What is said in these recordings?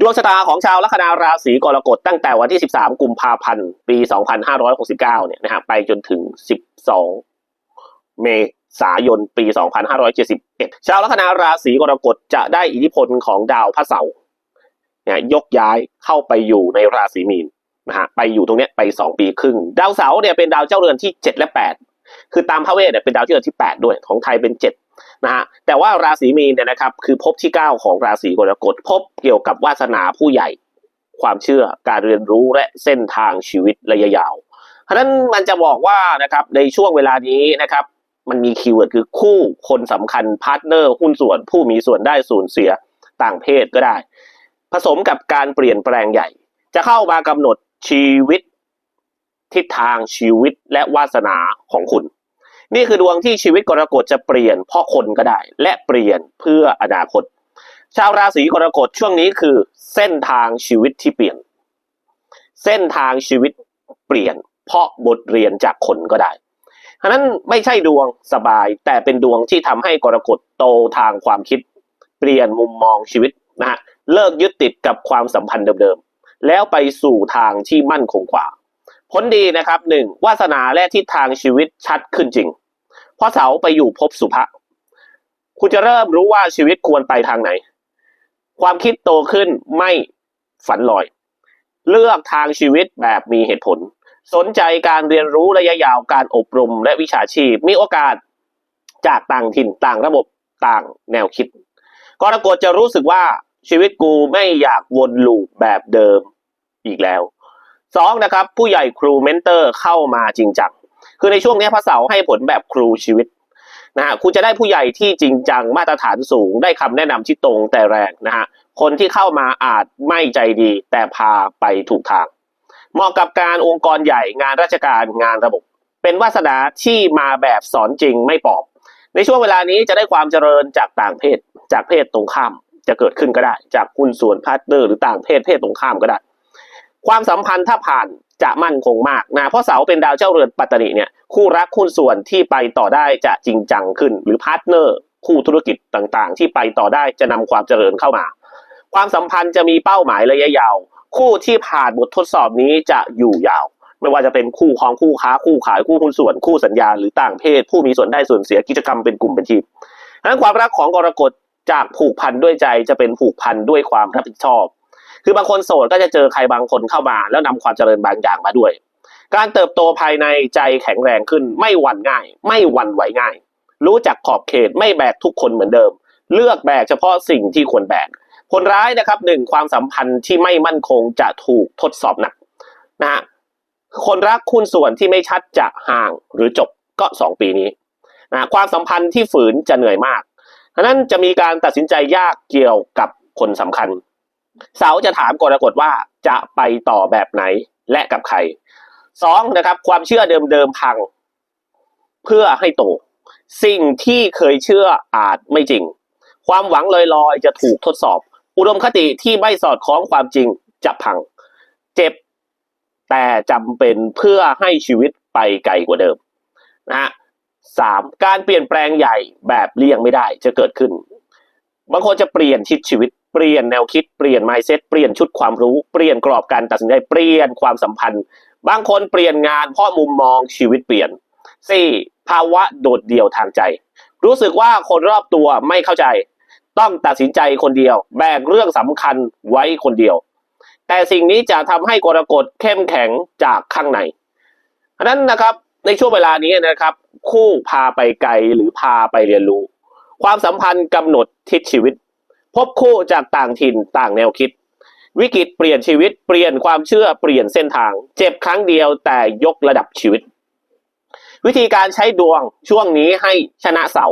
ดวงชะตาของชาวลัคนาราศีกรกฎตั้งแต่วันที่ 13 กุมภาพันธ์ ปี 2569 เนี่ยนะฮะไปจนถึง 12 เมษายน ปี 2571 ชาวลัคนาราศีกรกฎจะได้อิทธิพลของดาวพระเสาร์เนี่ยยกย้ายเข้าไปอยู่ในราศีมีนนะฮะไปอยู่ตรงเนี้ยไป 2 ปีครึ่ง ดาวเสาร์เนี่ยเป็นดาวเจ้าเรือนที่ 7 และ 8 คือตามพระเวทเนี่ยเป็นดาวเจ้าเรือนที่ 8 ด้วยของไทยเป็น 7 นะฮะแต่ว่าราศีมีนเนี่ยนะครับคือภพที่ 9 ของราศีกรกฎภพเกี่ยวกับวาสนาผู้ใหญ่ ความเชื่อการเรียนรู้และเส้นทางชีวิตระยะยาวเพราะฉะนั้นมันจะบอกว่านะครับในช่วงเวลานี้นะครับมันมีคีย์เวิร์ดคือคู่คนสำคัญพาร์ทเนอร์หุ้นส่วนผู้มีส่วนได้ส่วนเสียต่างเพศก็ได้ ผสมกับการเปลี่ยนแปลงใหญ่ จะเข้ามากำหนดชีวิตทิศทางชีวิตและวาสนาของคุณ นี่คือดวงที่ชีวิตกรกฎจะเปลี่ยนเพราะคนก็ได้ และเปลี่ยนเพื่ออนาคต ชาวราศีกรกฎช่วงนี้คือ เส้นทางชีวิตที่เปลี่ยน เส้นทางชีวิตเปลี่ยน เพราะบทเรียนจากคนก็ได้ฉะนั้นไม่ใช่ดวงสบาย แต่เป็นดวงที่ทำให้กรกฎโตทางความคิด เปลี่ยนมุมมองชีวิตนะฮะเลิกยึดติดกับความสัมพันธ์เดิมๆแล้วไปสู่ทางที่มั่นคงกว่า ผลดีนะครับหนึ่งวาสนาและทิศทางชีวิตชัดขึ้นจริง เพราะเสาไปอยู่ภพสุภะคุณจะเริ่มรู้ว่าชีวิตควรไปทางไหน ความคิดโตขึ้นไม่ฝันลอย เลือกทางชีวิตแบบมีเหตุผล สนใจการเรียนรู้ระยะยาวการอบรมและวิชาชีพ มีโอกาสจากต่างถิ่นต่างระบบต่างแนวคิดกรกฎจะรู้สึกว่าชีวิตกูไม่อยากวนลูปแบบเดิมอีกแล้ว สองนะครับผู้ใหญ่ครูเมนเตอร์เข้ามาจริงจังคือในช่วงนี้พระเสาร์ให้ผลแบบครูชีวิตนะฮะคุณจะได้ผู้ใหญ่ที่จริงจังมาตรฐานสูง ได้คำแนะนำที่ตรงแต่แรงนะฮะคนที่เข้ามาอาจไม่ใจดี แต่พาไปถูกทาง เหมาะกับการองค์กรใหญ่งานราชการงานระบบ เป็นวาสนาที่มาแบบสอนจริงไม่ปลอบ ในช่วงเวลานี้จะได้ความเจริญจากต่างเพศ จากเพศตรงข้าม จะเกิดขึ้นก็ได้ จากหุ้นส่วนพาร์ทเนอร์หรือต่างเพศเพศตรงข้ามก็ได้ ความสัมพันธ์ถ้าผ่านจะมั่นคงมากนะเพราะเสาเป็นดาวเจ้าเรือนปัตตานีเนี่ยคู่รักคู่ส่วนที่ไปต่อได้จะจริงจังขึ้น หรือพาร์ทเนอร์ คู่ธุรกิจต่างๆ ที่ไปต่อได้จะนำความเจริญเข้ามา ความสัมพันธ์จะมีเป้าหมายระยะยาว คู่ที่ผ่านบททดสอบนี้จะอยู่ยาว ไม่ว่าจะเป็นคู่คองคู่ค้าคู่ขายคู่หุ้นส่วนคู่สัญญาหรือต่างเพศ ผู้มีส่วนได้ส่วนเสียกิจกรรมเป็นกลุ่มเป็นทีมดังนั้นความรักของกรกฎจากผูกพันด้วยใจจะเป็นผูกพันด้วยความรับผิดชอบ คือบางคนโสดก็จะเจอใครบางคนเข้ามา แล้วนำความเจริญบางอย่างมาด้วย การเติบโตภายในใจแข็งแรงขึ้นไม่หวั่นง่าย ไม่หวั่นไหวง่าย รู้จักขอบเขตไม่แบกทุกคนเหมือนเดิม เลือกแบกเฉพาะสิ่งที่ควรแบกผลร้ายนะครับหนึ่งความสัมพันธ์ที่ไม่มั่นคงจะถูกทดสอบหนักนะฮะคนรักคุณส่วนที่ไม่ชัดจะห่างหรือจบก็สองปีนี้นะความสัมพันธ์ที่ฝืนจะเหนื่อยมากฉะนั้นจะมีการตัดสินใจยากเกี่ยวกับคนสำคัญ เสาจะถามกรกฎว่าจะไปต่อแบบไหนและกับใครสองนะครับ ความเชื่อเดิมๆพัง เพื่อให้โต สิ่งที่เคยเชื่ออาจไม่จริง ความหวังลอยๆ จะถูกทดสอบ อุดมคติที่ไม่สอดคล้องความจริงจะพัง เจ็บแต่จำเป็นเพื่อให้ชีวิตไปไกลกว่าเดิมนะฮะสามการเปลี่ยนแปลงใหญ่แบบเลี่ยงไม่ได้จะเกิดขึ้น บางคนจะเปลี่ยนชิดชีวิต เปลี่ยนแนวคิดเปลี่ยน mindset เปลี่ยนชุดความรู้เปลี่ยนกรอบการตัดสินใจเปลี่ยนความสัมพันธ์ บางคนเปลี่ยนงานเพราะมุมมองชีวิตเปลี่ยนสี่ภาวะโดดเดี่ยวทางใจ รู้สึกว่าคนรอบตัวไม่เข้าใจ ต้องตัดสินใจคนเดียว แบกเรื่องสำคัญไว้คนเดียว แต่สิ่งนี้จะทำให้กรกฎเข้มแข็งจากข้างในอันนั้นนะครับในช่วงเวลานี้นะครับ คู่พาไปไกลหรือพาไปเรียนรู้ ความสัมพันธ์กำหนดทิศชีวิต พบคู่จากต่างถิ่นต่างแนวคิด วิกฤตเปลี่ยนชีวิตเปลี่ยนความเชื่อเปลี่ยนเส้นทาง เจ็บครั้งเดียวแต่ยกระดับชีวิต วิธีการใช้ดวงช่วงนี้ให้ชนะเสา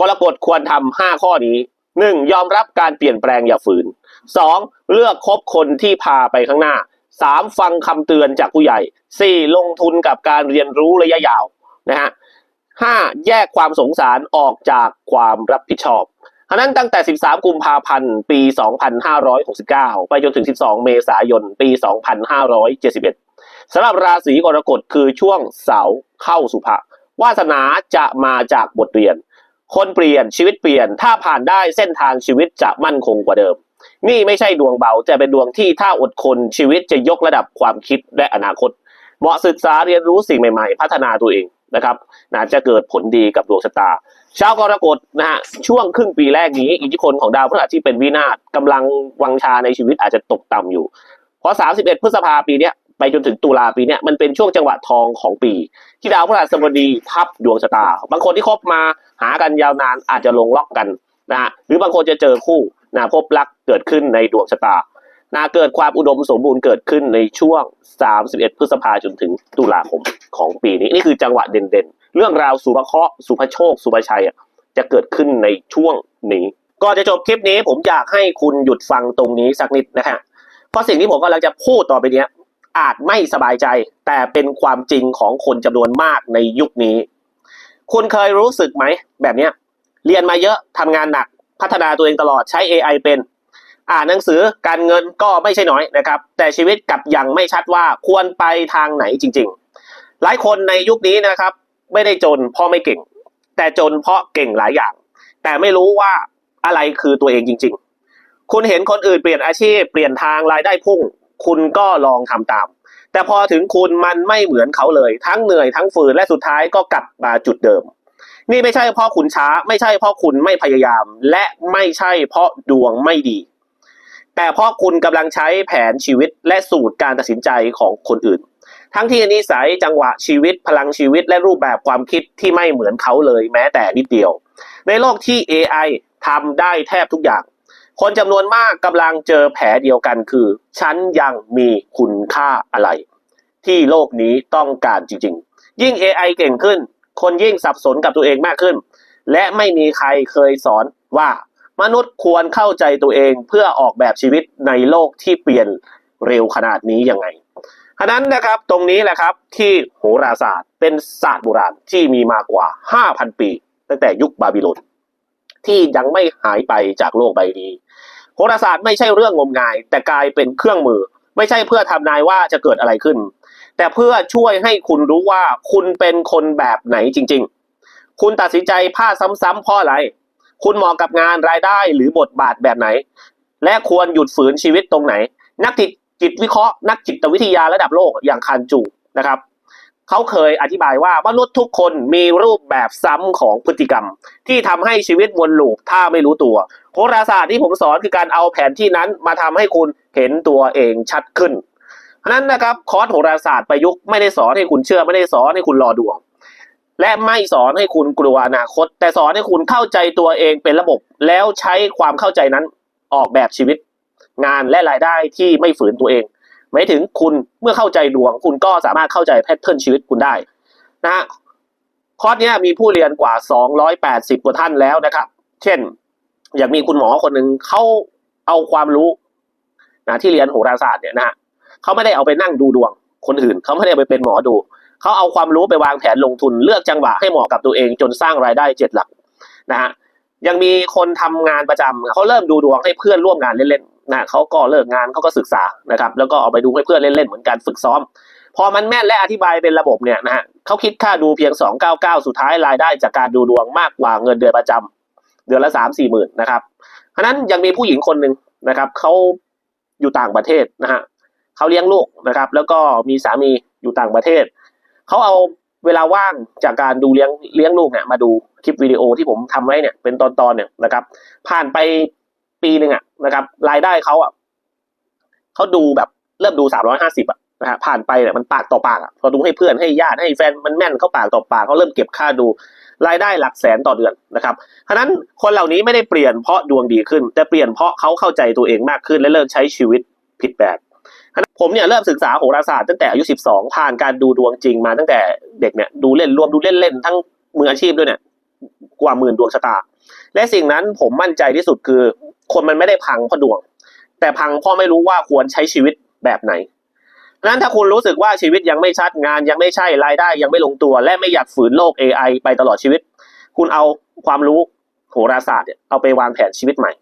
กรกฎควรทำห้าข้อนี้หนึ่งยอมรับการเปลี่ยนแปลงอย่าฝืนสองเลือกคบคนที่พาไปข้างหน้าสามฟังคำเตือนจากผู้ใหญ่สี่ลงทุนกับการเรียนรู้ระยะยาวนะฮะห้าแยกความสงสารออกจากความรับผิดชอบ ฉะนั้นตั้งแต่ 13 กุมภาพันธ์ ปี 2569 ไปจนถึง 12 เมษายน ปี 2571 สำหรับราศีกรกฎคือช่วงเสาร์เข้าสุภะวาสนาจะมาจากบทเรียน คนเปลี่ยนชีวิตเปลี่ยน ถ้าผ่านได้เส้นทางชีวิตจะมั่นคงกว่าเดิม นี่ไม่ใช่ดวงเบาแต่เป็นดวงที่ถ้าอดทนชีวิตจะยกระดับความคิดและอนาคต เหมาะศึกษาเรียนรู้สิ่งใหม่ ๆ พัฒนาตัวเอง นะครับนะจะเกิดผลดีกับดวงชะตา ชาวกรกฎนะฮะช่วงครึ่งปีแรกนี้ อิทธิพลของดาวพฤหัสที่เป็นวินาศกำลังวังชาในชีวิตอาจจะตกต่ำอยู่ เพราะ 31 พฤษภาปีนี้ไปจนถึงตุลาปีนี้มันเป็นช่วงจังหวะทองของปี ที่ดาวพฤหัสบดีทับดวงชะตา บางคนที่คบมาหากันยาวนานอาจจะลงล็อกกันนะฮะหรือบางคนจะเจอคู่นะพบรักเกิดขึ้นในดวงชะตา นะเกิดความอุดมสมบูรณ์เกิดขึ้นในช่วง 31 พฤษภาจนถึงตุลาคมของปีนี้ นี่คือจังหวะเด่นๆ เรื่องราวสุภเคราะห์สุภโชค สุภชัยจะเกิดขึ้นในช่วงนี้ก่อนจะจบคลิปนี้ผมอยากให้คุณหยุดฟังตรงนี้สักนิดนะฮะเพราะสิ่งที่ผมกำลังจะพูดต่อไปนี้อาจไม่สบายใจ แต่เป็นความจริงของคนจำนวนมากในยุคนี้ คุณเคยรู้สึกไหม แบบเนี้ยเรียนมาเยอะทำงานหนัก พัฒนาตัวเองตลอดใช้ AI เป็น อ่านหนังสือการเงินก็ไม่ใช่น้อยนะครับ แต่ชีวิตกับยังไม่ชัดว่าควรไปทางไหนจริง ๆ หลายคนในยุคนี้นะครับ ไม่ได้จนเพราะไม่เก่ง แต่จนเพราะเก่งหลายอย่าง แต่ไม่รู้ว่าอะไรคือตัวเองจริง ๆ คุณเห็นคนอื่นเปลี่ยนอาชีพเปลี่ยนทางรายได้พุ่ง คุณก็ลองทำตาม แต่พอถึงคุณมันไม่เหมือนเขาเลย ทั้งเหนื่อยทั้งฝืนและสุดท้ายก็กลับมาจุดเดิมนี่ไม่ใช่เพราะคุณช้า ไม่ใช่เพราะคุณไม่พยายาม และไม่ใช่เพราะดวงไม่ดี แต่เพราะคุณกำลังใช้แผนชีวิตและสูตรการตัดสินใจของคนอื่น ทั้งที่นิสัยจังหวะชีวิตพลังชีวิตและรูปแบบความคิดที่ไม่เหมือนเขาเลยแม้แต่นิดเดียว ในโลกที่ AI ทำได้แทบทุกอย่าง คนจำนวนมากกำลังเจอแผลเดียวกันคือ ฉันยังมีคุณค่าอะไร ที่โลกนี้ต้องการจริงๆ ยิ่ง AI เก่งขึ้น คนยิ่งสับสนกับตัวเองมากขึ้น และไม่มีใครเคยสอนว่า มนุษย์ควรเข้าใจตัวเองเพื่อออกแบบชีวิตในโลกที่เปลี่ยนเร็วขนาดนี้ยังไงฉะนั้นนะครับตรงนี้แหละครับที่โหราศาสตร์เป็นศาสตร์โบราณที่มีมากว่า 5,000 ปี ตั้งแต่ยุคบาบิโลนที่ยังไม่หายไปจากโลกใบนี้ โหราศาสตร์ไม่ใช่เรื่องงมงาย แต่กลายเป็นเครื่องมือ ไม่ใช่เพื่อทำนายว่าจะเกิดอะไรขึ้น แต่เพื่อช่วยให้คุณรู้ว่าคุณเป็นคนแบบไหนจริง ๆ คุณตัดสินใจพลาดซ้ำๆเพราะอะไร คุณเหมาะกับงานรายได้หรือบทบาทแบบไหน และควรหยุดฝืนชีวิตตรงไหน นักจิตจิตวิเคราะห์นักจิตวิทยาระดับโลกอย่างคันจูนะครับเขาเคยอธิบายว่ามนุษย์ทุกคนมีรูปแบบซ้ำของพฤติกรรม ที่ทำให้ชีวิตวนลูปถ้าไม่รู้ตัวโหราศาสตร์ที่ผมสอนคือการเอาแผนที่นั้นมาทำให้คุณเห็นตัวเองชัดขึ้นเพราะนั้นนะครับคอร์สโหราศาสตร์ประยุกต์ไม่ได้สอนให้คุณเชื่อไม่ได้สอนให้คุณรอดวง และไม่สอนให้คุณกลัวอนาคต แต่สอนให้คุณเข้าใจตัวเองเป็นระบบ แล้วใช้ความเข้าใจนั้นออกแบบชีวิต งานและรายได้ที่ไม่ฝืนตัวเองหมายถึงคุณเมื่อเข้าใจดวง คุณก็สามารถเข้าใจแพทเทิร์นชีวิตคุณได้นะฮะคอร์สเนี้ยมีผู้เรียนกว่า 280 กว่าท่านแล้วนะครับ เช่น อย่างมีคุณหมอคนหนึ่งเขาเอาความรู้นะที่เรียนโหราศาสตร์เนี่ยนะฮะเขาไม่ได้เอาไปนั่งดูดวงคนอื่นเขาไม่ได้ไปเป็นหมอดู เขาเอาความรู้ไปวางแผนลงทุนเลือกจังหวะให้เหมาะกับตัวเองจนสร้างรายได้เจ็ดหลักนะฮะยังมีคนทำงานประจำเขาเริ่มดูดวงให้เพื่อนร่วมงานเล่นๆนะเขาก็เลิกงานเขาก็ศึกษานะครับแล้วก็เอาไปดูให้เพื่อนเล่นๆเหมือนกันฝึกซ้อม พอมันแม่นและอธิบายเป็นระบบเนี่ยนะฮะเขาคิดค่าดูเพียง 299 สุดท้ายรายได้จากการดูดวงมากกว่าเงินเดือนประจำเดือนละสามสี่หมื่นนะครับเพราะนั้นยังมีผู้หญิงคนหนึ่งนะครับเขาอยู่ต่างประเทศนะฮะเขาเลี้ยงลูกนะครับ แล้วก็มีสามีอยู่ต่างประเทศ เขาเอาเวลาว่างจากการดูเลี้ยงเลี้ยงลูกเนี่ยมาดูคลิปวิดีโอที่ผมทำไว้เนี่ยเป็นตอนๆเนี่ยนะครับ ผ่านไปปีหนึ่งอะนะครับรายได้เขาอะเขาดูแบบเริ่มดูสามร้อยห้าสิบอะนะฮะผ่านไปเนี่ยมันปากต่อปากอะพอดูให้เพื่อนให้ญาติให้แฟนมันแม่นเขาปากต่อปากเขาเริ่มเก็บค่าดูรายได้หลักแสนต่อเดือนนะครับฉะนั้นคนเหล่านี้ไม่ได้เปลี่ยนเพราะดวงดีขึ้น แต่เปลี่ยนเพราะเขาเข้าใจตัวเองมากขึ้นและเริ่มใช้ชีวิตผิดแบบ ผมเนี่ยเริ่มศึกษาโหราศาสตร์ตั้งแต่อายุ 12 ผ่านการดูดวงจริงมาตั้งแต่เด็กเนี่ยดูเล่นรวมดูเล่นๆทั้งมืออาชีพด้วยเนี่ยกว่าหมื่นดวงชะตา และสิ่งนั้นผมมั่นใจที่สุดคือ คนมันไม่ได้พังเพราะดวง แต่พังเพราะไม่รู้ว่าควรใช้ชีวิตแบบไหนนั้นถ้าคุณรู้สึกว่าชีวิตยังไม่ชัดงานยังไม่ใช่รายได้ยังไม่ลงตัว และไม่อยากฝืนโลก AI ไปตลอดชีวิต คุณเอาความรู้โหราศาสตร์เนี่ยเอาไปวางแผนชีวิตใหม่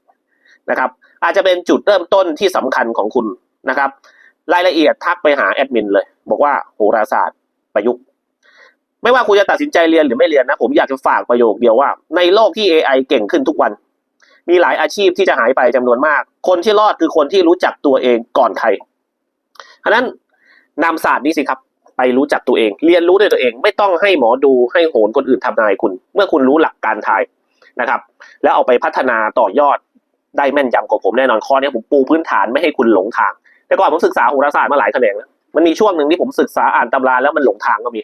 นะครับ อาจจะเป็นจุดเริ่มต้นที่สำคัญของคุณนะครับ รายละเอียดทักไปหาแอดมินเลย บอกว่าโหราศาสตร์ประยุกต์ ไม่ว่าคุณจะตัดสินใจเรียนหรือไม่เรียนนะ ผมอยากจะฝากประโยคเดียวว่า ในโลกที่ AI เก่งขึ้นทุกวัน มีหลายอาชีพที่จะหายไปจำนวนมาก คนที่รอดคือคนที่รู้จักตัวเองก่อนใครฉะนั้นนำศาสตร์นี้สิครับ ไปรู้จักตัวเอง เรียนรู้ด้วยตัวเอง ไม่ต้องให้หมอดูให้โหนคนอื่นทำนายคุณ เมื่อคุณรู้หลักการทายนะครับ แล้วเอาไปพัฒนาต่อยอดได้แม่นยำกว่าผมแน่นอนข้อนี้ผมปูพื้นฐานไม่ให้คุณหลงทาง แต่ก่อนผมศึกษาโหราศาสตร์มาหลายแขนงแล้วมันมีช่วงหนึ่งที่ผมศึกษาอ่านตำราแล้วมันหลงทางก็มี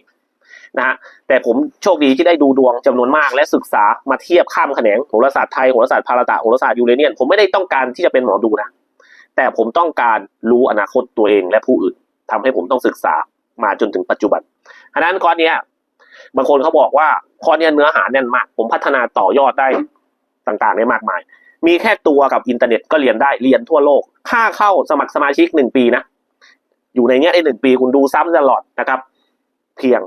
นะฮะแต่ผมโชคดีที่ได้ดูดวงจำนวนมากและศึกษามาเทียบข้ามแขนงโหราศาสตร์ไทยโหราศาสตร์พาราตะโหราศาสตร์ยูเรเนียนผมไม่ได้ต้องการที่จะเป็นหมอดูนะแต่ผมต้องการรู้อนาคตตัวเองและผู้อื่นทำให้ผมต้องศึกษามาจนถึงปัจจุบันฉะนั้นข้อเนี้ยบางคนเขาบอกว่าข้อเนี้ยเนื้อหาแน่นมาก ผมพัฒนาต่อยอดได้ต่างๆได้มากมาย มีแค่ตัวกับอินเทอร์เน็ตก็เรียนได้เรียนทั่วโลก ค่าเข้าสมัครสมาชิกหนึ่งปีนะ อยู่ในเนี้ยได้หนึ่งปีคุณดูซ้ำตลอดนะครับ เพียง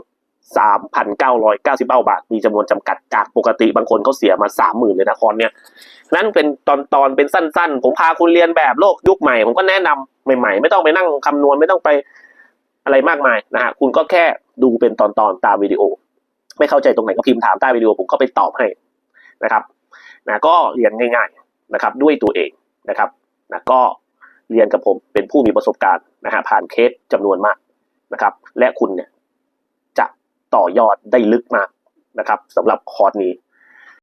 สามพันเก้าร้อยเก้าสิบเก้าบาท มีจำนวนจำกัดจากปกติบางคนเขาเสียมาสามหมื่นเลยนะคอนเนี่ย นั้นเป็นตอนตอนเป็นสั้น ๆ ผมพาคุณเรียนแบบโลกยุคใหม่ ผมก็แนะนำใหม่ๆ ไม่ต้องไปนั่งคำนวณไม่ต้องไปอะไรมากมายนะฮะคุณก็แค่ดูเป็นตอนๆตามวิดีโอ ไม่เข้าใจตรงไหนก็พิมพ์ถามใต้วิดีโอผมก็ไปตอบให้นะครับ นะก็เรียนง่ายๆนะครับด้วยตัวเองนะครับนะก็เรียนกับผมเป็นผู้มีประสบการณ์นะฮะผ่านเคสจำนวนมากนะครับ และคุณเนี่ยจะต่อยอดได้ลึกมากนะครับสำหรับคอร์สนี้